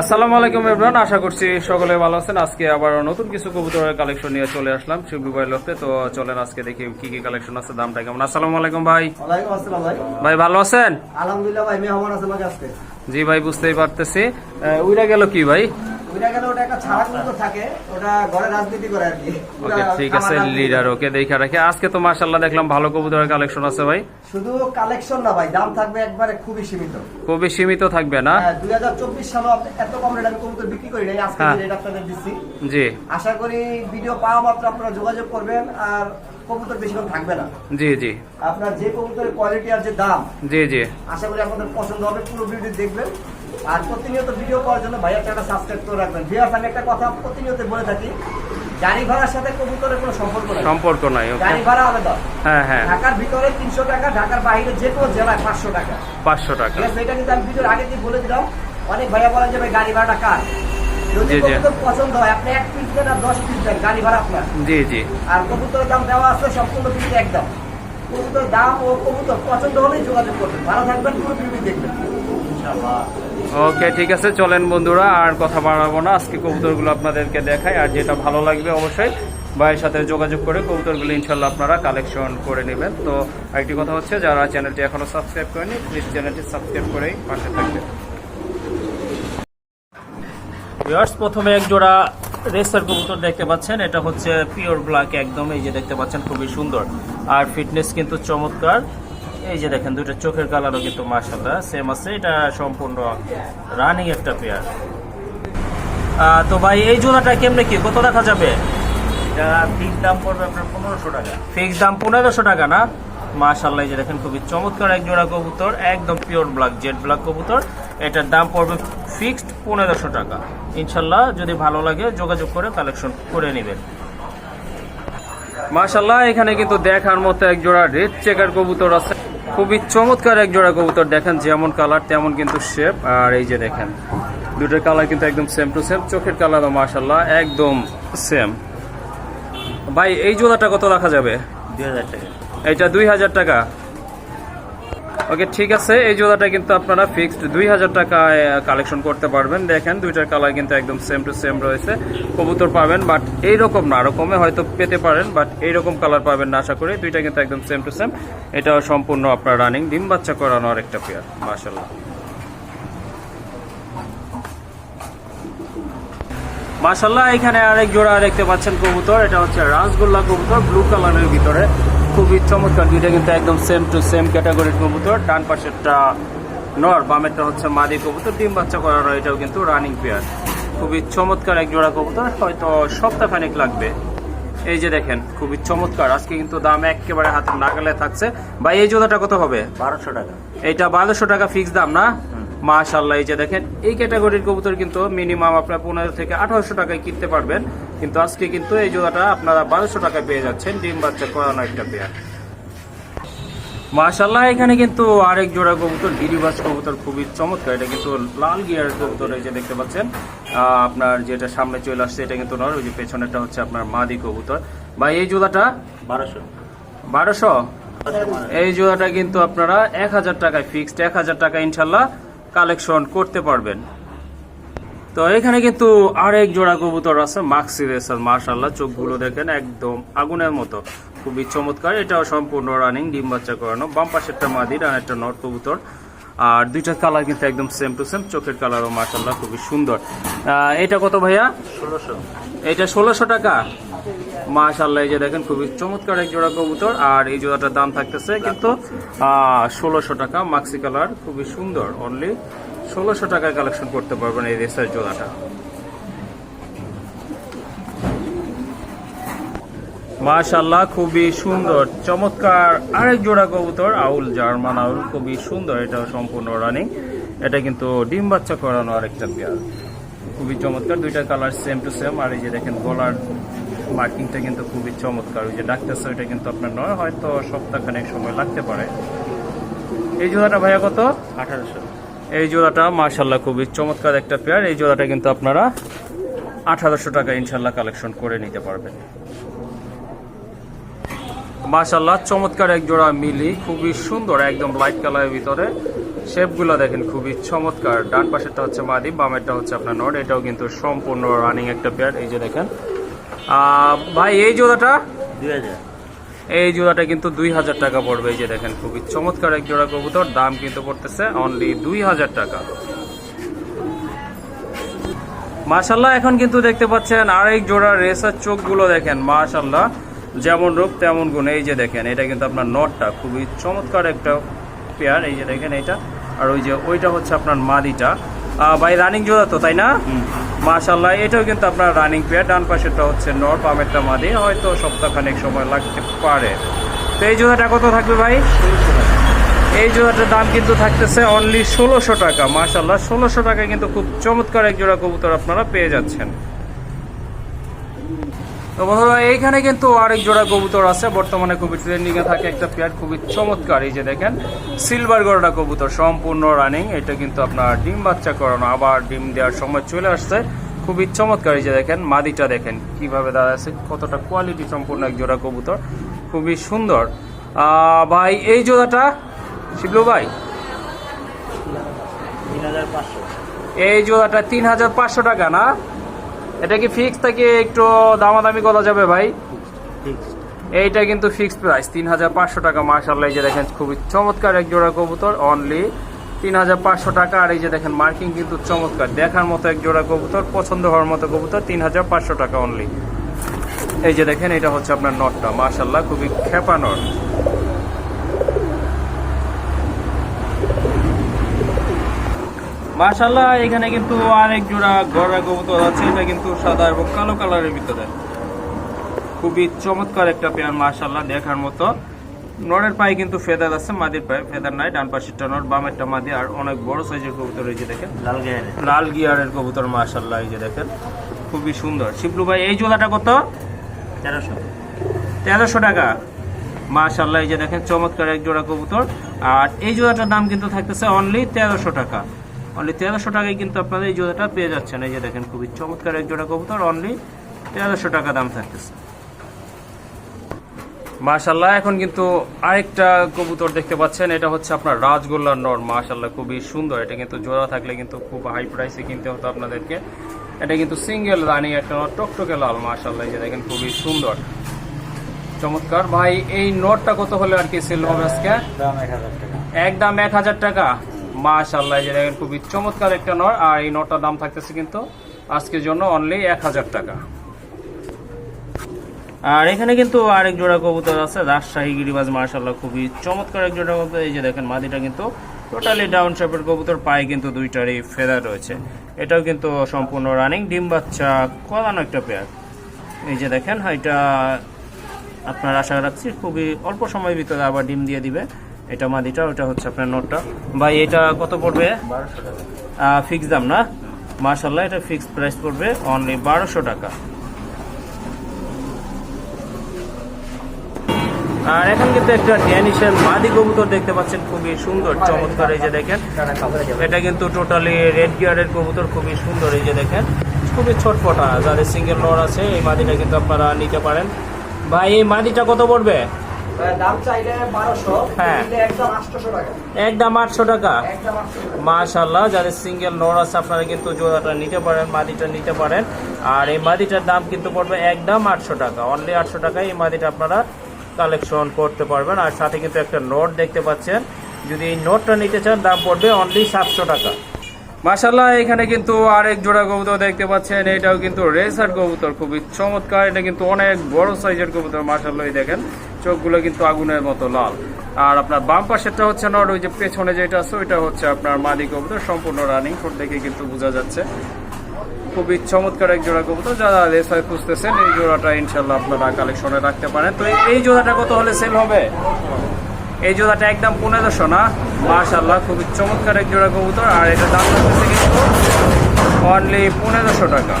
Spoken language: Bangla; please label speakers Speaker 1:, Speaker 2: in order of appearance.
Speaker 1: আসসালামু আলাইকুম এভরান আশা করছি সকলে ভালো আছেন। আজকে আবার নতুন কিছু কবুতরের কালেকশন নিয়ে চলে আসলাম শিবুবাই লোকতে তো চলেন আজকে দেখি কি কি কালেকশন আছে দামটা কেমন? আসসালামু আলাইকুম ভাই।
Speaker 2: ভাই।
Speaker 1: ভাই ভালো আছেন?
Speaker 2: আলহামদুলিল্লাহ ভাই মেহমান আছে আজকে।
Speaker 1: জি ভাই বুঝতেই পারতেছি। উইরা গেল কি ভাই?
Speaker 2: ওইটা গেলে ওটা একটা ছাড়া কিন্তু থাকে ওটা ঘরে রাজনীতি করে আর কি।
Speaker 1: ওকে ঠিক আছে লিডার ওকে দেখে রাখে। আজকে তো মাশাল্লাহ দেখলাম ভালো কবুতরের কালেকশন আছে ভাই।
Speaker 2: শুধু কালেকশন না ভাই দাম থাকবে একবারে খুবই সীমিত।
Speaker 1: খুবই সীমিত থাকবে না?
Speaker 2: হ্যাঁ দুই হাজার চব্বিশ সালে এত কম রেট আমি কবুতর বিক্রি করি নাই আজকে
Speaker 1: হ্যাঁ।
Speaker 2: রেট আপনাদের দিচ্ছি।
Speaker 1: জি।
Speaker 2: আশা করি ভিডিও পাওয়া মাত্র আপনারা যোগাযোগ করবেন আর কবুতর বেশিক্ষণ থাকবে না।
Speaker 1: জি জি।
Speaker 2: আপনার যে কবুতরের কোয়ালিটি আর যে দাম
Speaker 1: জি জি।
Speaker 2: আশা করি আপনাদের পছন্দ হবে পুরো ভিডিও দেখবেন। আর প্রতিনিয়ত ভিডিও পাওয়ার জন্য ভাইয়া একটা সাবস্ক্রাইব করে রাখবেন। ভিউয়ার্স আমি একটা কথা প্রতিনিয়ত বলে থাকি গাড়ি ভাড়ার সাথে কবুতরের কোনো সম্পর্ক নেই।
Speaker 1: সম্পর্ক নাই
Speaker 2: গাড়ি ভাড়া আলাদা।
Speaker 1: হ্যাঁ হ্যাঁ।
Speaker 2: ঢাকার ভিতরে তিনশো টাকা ঢাকার বাইরে যে কোনো জেলায় পাঁচশো টাকা।
Speaker 1: পাঁচশো টাকা।
Speaker 2: ঠিক আছে এটা কিন্তু আমি ভিডিওর আগে দিয়ে বলে দিলাম। অনেক ভাইয়া বলেন যে ভাই গাড়ি ভাড়াটা কার? যদি। কবুতর পছন্দ হয় আপনি এক পিস দেন আর দশ পিস দেন গাড়ি ভাড়া আপনার।
Speaker 1: জি জি।
Speaker 2: আর কবুতরের দাম দেওয়া আছে সম্পূর্ণ একদম। কবুতর দাম ও কবুতর পছন্দ হলেই যোগাযোগ করবেন। ভালো থাকবেন পুরো ভিডিও দেখবেন।
Speaker 1: ওকে ঠিক আছে, চলেন বন্ধুরা, আর কথা বাড়াবো না। আজকে কবুতরগুলো আপনাদেরকে দেখাই, আর যেটা ভালো লাগবে অবশ্যই ভাইয়ের সাথে যোগাযোগ করে কবুতরগুলো ইনশাল্লাহ আপনারা কালেকশন করে নেবেন। তো আরেকটি কথা হচ্ছে, যারা চ্যানেলটি এখনও সাবস্ক্রাইব করেনি প্লিজ চ্যানেলটি সাবস্ক্রাইব করেই পাশে থাকবেন। প্রথমে এক জোড়া রেসার কবুতর দেখতে পাচ্ছেন, এটা হচ্ছে পিওর ব্ল্যাক একদম, এই যে দেখতে পাচ্ছেন, খুবই সুন্দর। আর ফিটনেস কিন্তু চমৎকার। এই যে দেখেন দুটো চোখের কালারও কিন্তু মাসাল্লাহ সেম আছে। এটা সম্পূর্ণ রানিং একটা পেয়ার তো ভাই এই জোড়াটা কেমনে কি কত রাখা যাবে?
Speaker 3: এটা ফিক্স দাম পড়বে আপনার পনেরোশো টাকা।
Speaker 1: ফিক্স দাম পনেরোশো টাকা না? মাশাল্লাহ যে দেখেন খুবই চমৎকার এক জোড়া কবুতর একদম পিওর ব্ল্যাক জেড ব্ল্যাক কবুতর। এটার দাম পড়বে ফিক্সড পনেরোশো টাকা। ইনশাল্লাহ যদি ভালো লাগে যোগাযোগ করে কালেকশন করে নেবেন। মাশাল্লাহ এখানে কিন্তু দেখার মতো এক জোড়া রেড চেকার কবুতর আছে। খুবই চমৎকার এক জোড়া কবুতর দেখেন যেমন কালার তেমন কিন্তু শেপ আর এই যে দেখেন দুটোর কালার কিন্তু একদম সেম টু সেম চোখের কালারও মাশাল্লাহ একদম সেম ভাই এই জোড়াটা কত রাখা যাবে?
Speaker 3: দুই হাজার টাকা।
Speaker 1: এটা দুই হাজার টাকা। ওকে, ঠিক আছে। এই জোড়াটা কিন্তু আপনারা ফিক্সড দুই হাজার টাকায় কালেকশন করতে পারবেন। দেখেন, দুইটার কালার কিন্তু একদম সেম টু সেম রয়েছে। কবুতর পাবেন বাট এইরকম না। আরও কমে হয়তো পেতে পারেন বাট এইরকম কালার পাবেন না, আশা করি। দুইটা কিন্তু একদম সেম টু সেম এটাও সম্পূর্ণ আপনার রানিং ডিম বাচ্চা করানো আর একটা পেয়ার মার্শাল্লাহ মাশাল্লাহ এখানে আরেক জোড়া দেখতে পাচ্ছেন কবুতর। এটা হচ্ছে রাসগোল্লা কবুতর ব্লু কালারের ভিতরে। খুবই চমৎকার দুইটা কিন্তু একদম সেম টু সেম ক্যাটাগরির কবুতর। ডান পাশেরটা নর বামেরটা হচ্ছে মাদি কবুতর। ডিম বাচ্চা করানো এটাও কিন্তু রানিং পেয়ার খুবই চমৎকার এক জোড়া কবুতর হয়তো সপ্তাহ খানেক লাগবে। এই যে দেখেন খুবই চমৎকার। আজকে কিন্তু দাম একেবারে হাতের নাগালে থাকছে। বা এই জোড়াটা কত হবে?
Speaker 3: বারোশো টাকা।
Speaker 1: এইটা বারোশো টাকা ফিক্স দাম না? মাশাল্লাহ এই যে দেখেন এই ক্যাটাগরির কবুতর কিন্তু মিনিমাম আপনার পনেরো থেকে আঠারোশো টাকায় কিনতে পারবেন। কিন্তু আজকে কিন্তু এই জোড়াটা আপনারা বারোশো টাকায় পেয়ে যাচ্ছেন ডিম বাচ্চা করানো একটা পেয়ার মাশাল্লাহ এখানে কিন্তু আরেক জোড়া কবুতর গিরিবাস কবুতর খুবই চমৎকার। এটা কিন্তু লাল গিয়ার কবুতর এই যে দেখতে পাচ্ছেন। আহ, আপনার যেটা সামনে চলে আসছে এটা কিন্তু নয় ওই যে পেছনেটা হচ্ছে আপনার মাদি কবুতর। বা এই জোড়াটা?
Speaker 3: বারোশো।
Speaker 1: বারোশো? এই জোড়াটা কিন্তু আপনারা এক হাজার টাকায় ফিক্সড এক হাজার টাকা ইনশাল্লাহ কালেকশন করতে পারবেন। তো এখানে কিন্তু আরেক জোড়া কবুতর আছে মাক্সি রেসার মার্শাল্লাহ চোখগুলো দেখেন একদম আগুনের মতো। খুবই চমৎকার এটাও সম্পূর্ণ রানিং ডিম বাচ্চা করানো বাম পাশেরটা মাদি আর একটা নট কবুতর। আর দুইটা কালার কিন্তু একদম সেম টু সেম চোখের কালারও মার্শাল্লাহ খুবই সুন্দর। এটা কত ভাইয়া?
Speaker 3: ষোলোশো।
Speaker 1: এটা ষোলোশো টাকা? মাশাল্লাহ এই যে দেখেন খুবই চমৎকার এক জোড়া কবুতর, আর এই জোড়াটার দাম থাকতেছে কিন্তু ষোলোশো টাকা মাক্সি কালার খুবই সুন্দর অনলি ষোলোশো টাকায় কালেকশন করতে পারবেন এই রেসার জোড়াটা। মাশাল্লাহ খুবই সুন্দর, চমৎকার আরেক জোড়া কবুতর, আউল জার্মান আউল, খুবই সুন্দর এটা সম্পূর্ণ রানিং এটা কিন্তু ডিম বাচ্চা করানো আরেকটা পেয়ার খুবই চমৎকার, দুইটা কালার সেম টু সেম আর এই যে দেখেন গলার মার্কিংটা কিন্তু খুবই চমৎকার। ওই যে ডাকতেছে ওইটা কিন্তু আপনার নয় হয়তো সপ্তাহখানেক সময় লাগতে পারে। এই জোড়াটা ভাইয়া কত?
Speaker 3: আঠারোশো।
Speaker 1: এই জোড়াটা মার্শাল্লাহ খুবই চমৎকার একটা পেয়ার এই জোড়াটা কিন্তু আপনারা আঠারোশো টাকা ইনশাল্লাহ কালেকশন করে নিতে পারবেন। মাশাল্লাহ চমৎকার এক জোড়া মিলি খুবই সুন্দর একদম লাইট কালারের ভিতরে। শেপগুলো দেখেন খুবই চমৎকার। ডান পাশেরটা হচ্ছে মাদি বামেরটা হচ্ছে আপনার নট। এটাও কিন্তু সম্পূর্ণ রানিং একটা পেয়ার এই যে দেখেন ভাই এই জোড়াটা? এই জোড়াটা কিন্তু দুই হাজার টাকা পড়বে এই যে দেখেন খুবই চমৎকার এক জোড়া কবুতর দাম কিন্তু পড়তেছে অনলি দুই হাজার টাকা। মাশাল্লাহ এখন কিন্তু দেখতে পাচ্ছেন আরেক জোড়া রেসার চোখগুলো দেখেন মাশাল্লাহ যেমন রূপ তেমন গুণ এই যে দেখেন এটা কিন্তু আপনার নটটা খুবই চমৎকার একটা পেয়ার এই যে দেখেন এটা। আর ওই যে ওইটা হচ্ছে আপনার মাদিটা। ভাই রানিং জোড়া তো তাই না? মাশাল্লাহ এটাও কিন্তু আপনার রানিং পেয়ার ডান পাশেরটা হচ্ছে নর পামেরটা মাদি। হয়তো সপ্তাহখানেক সময় লাগতে পারে। তো এই জোড়াটা কত থাকবে ভাই? এই জোড়াটার দাম কিন্তু থাকতেছে অনলি ষোলোশো টাকা। মাশাল্লাহ ষোলোশো টাকায় কিন্তু খুব চমৎকার এক জোড়া কবুতর আপনারা পেয়ে যাচ্ছেন। তো বন্ধুরা এইখানে কিন্তু আরেক জোড়া কবুতর আছে। বর্তমানে খুবই ট্রেন্ডিং এ থাকে একটা পেয়ার খুবই চমৎকার। এই যে দেখেন সিলভার গড়া কবুতর সম্পূর্ণ রানিং এটা কিন্তু আপনার ডিম বাচ্চা করানো আবার ডিম দেওয়ার সময় চলে আসছে। খুবই চমৎকার। এই যে দেখেন মাদিটা দেখেন কীভাবে দাঁড়াচ্ছে কতটা কোয়ালিটি সম্পূর্ণ এক জোড়া কবুতর। খুবই সুন্দর। ভাই এই জোড়াটা শিবলু ভাই? এই জোড়াটা তিন হাজার পাঁচশো টাকা না? এটা কি ফিক্স থেকে একটু দামাদামি করা যাবে ভাই? এইটা কিন্তু ফিক্সড প্রাইস তিন হাজার পাঁচশো টাকা। মার্শাল্লাহ এই যে দেখেন, খুবই চমৎকার এক জোড়া কবুতর অনলি তিন হাজার পাঁচশো টাকা। আর এই যে দেখেন মার্কিং কিন্তু চমৎকার। দেখার মতো এক জোড়া কবুতর, পছন্দ হওয়ার মতো কবুতর তিন হাজার পাঁচশো টাকা অনলি এই যে দেখেন, এটা হচ্ছে আপনার নটটা মার্শাল্লাহ খুবই খেপা নট মার্শাল্লাহ এখানে কিন্তু আরেক জোড়া গড়া কবুতর আছে এটা কিন্তু সাদা এবং কালো কালারের ভিতরে। খুবই চমৎকার একটা পেয়ার মার্শাল্লাহ দেখার মতো। নরের পায়ে কিন্তু ফেদার আছে মাদির পায়ে ফেদার নাই ডান পাশেরটা নর বামেরটা মাদি আর অনেক বড় সাইজের কবুতর এই যে দেখেন।
Speaker 3: লাল গেয়ারে
Speaker 1: লাল গিয়ারের কবুতর মার্শাল্লাহ এই যে দেখেন। খুবই সুন্দর। শিবলু ভাই এই জোড়াটা কত?
Speaker 3: তেরোশো।
Speaker 1: তেরোশো টাকা। মার্শাল্লাহ এই যে দেখেন চমৎকার এক জোড়া কবুতর। আর এই জোড়াটার দাম কিন্তু থাকতেছে অনলি তেরোশো টাকা। অনলি তেরোশো টাকায় কিন্তু আপনারা এই জোড়াটা পেয়ে যাচ্ছেন। এই যে দেখেন খুবই চমৎকার এক জোড়া কবুতর অনলি তেরোশো টাকা দাম থাকতেছে। মাশাল্লাহ এখন কিন্তু আরেকটা কবুতর দেখতে পাচ্ছেন এটা হচ্ছে আপনার রাজগোল্লার নর। মাশাল্লাহ খুবই সুন্দর। এটা কিন্তু জোড়া থাকলে কিন্তু খুব হাই প্রাইসে কিনতে হতো আপনাদেরকে। এটা কিন্তু সিঙ্গেল রানি একটা নর টকটকে লাল। মাশাল্লাহ যে দেখেন খুবই সুন্দর। চমৎকার। ভাই এই নোটটা কত হলে আর কি সেল হবে আজকে? একদম এক হাজার টাকা। মাশাল্লাহ যে দেখেন, খুবই চমৎকার একটা নর, আর এই নোটটার দাম থাকতেছে কিন্তু আজকের জন্য অনলি এক হাজার টাকা। আর এখানে কিন্তু আরেক জোড়া কবুতর আছে, রাজশাহী গিরিবাজ মার্শাল্লাহ খুবই চমৎকার এক জোড়া কবুতর। এই যে দেখেন, মাদিটা কিন্তু টোটালি ডাউন শেপের কবুতর, পায়ে কিন্তু দুইটারই ফেদার রয়েছে। এটাও কিন্তু সম্পূর্ণ রানিং ডিম বাচ্চা করানো একটা পেয়ার এই যে দেখেন, এটা আপনার আশা রাখছি, খুবই অল্প সময়ের ভিতরে আবার ডিম দিয়ে দিবে। এটা মাদিটা ওটা হচ্ছে আপনার নোটটা। ভাই, এটা কত পড়বে? ফিক্স দাম না? মার্শাল্লাহ এটা ফিক্সড প্রাইস পড়বে অনলি বারোশো টাকা। আর এখন কিন্তু একটা ড্যানিশের মাদি কবুতর দেখতে পাচ্ছেন, খুবই সুন্দর, চমৎকার এই যে দেখেন। এটা কিন্তু টোটালি রেড গিয়ারের কবুতর, খুবই সুন্দর এই যে দেখেন। খুবই ছটফটা, যাদের সিঙ্গেল নর আছে, এই মাদিটা কিন্তু আপনারা নিতে পারেন। ভাই, এই মাদিটা কত পড়বে?
Speaker 2: দাম চাইলে বারোশো
Speaker 1: হ্যাঁ।
Speaker 2: একদম আটশোশো টাকা।
Speaker 1: একদম
Speaker 2: একদম
Speaker 1: যাদের সিঙ্গেল নর আছে আপনারা কিন্তু জোড়াটা নিতে পারেন মাদিটা নিতে পারেন। আর এই মাদিটার দাম কিন্তু পড়বে একদম আটশো টাকা। অনলি আটশো টাকায় এই মাদিটা আপনারা কালেকশন করতে পারবেন। আর সাথে কিন্তু একটা নোট দেখতে পাচ্ছেন। যদি এই নোটটা নিতে চান দাম পড়বে অনলি সাতশো টাকা। মাশাল্লাহ এখানে কিন্তু আরেক জোড়া কবুতর দেখতে পাচ্ছেন। এটাও কিন্তু রেসার কবুতর খুবই চমৎকার। এটা কিন্তু অনেক বড় সাইজের কবুতর মাশাল্লাহ এই দেখেন। চোখগুলো কিন্তু আগুনের মতো লাল। আর আপনার বাম পাশেরটা হচ্ছে নর ওই যে পেছনে যেটা আছে, ওইটা হচ্ছে আপনার মাদি কবুতর, সম্পূর্ণ রানিং ঠোঁট দেখে কিন্তু বোঝা যাচ্ছে। খুবই চমৎকার এক জোড়া কবুতর, যারা রেসার খুঁজতেছেন, এই জোড়াটা ইনশাল্লাহ আপনারা কালেকশনে রাখতে পারেন। তো এই- জোড়াটা কত হলে সেল হবে? এই জোড়াটা একদম পনেরোশো না? মাশাল্লাহ খুবই চমৎকার এক জোড়া কবুতর। আর এটা দাম থাকতেছে কিন্তু অনলি পনেরোশো টাকা।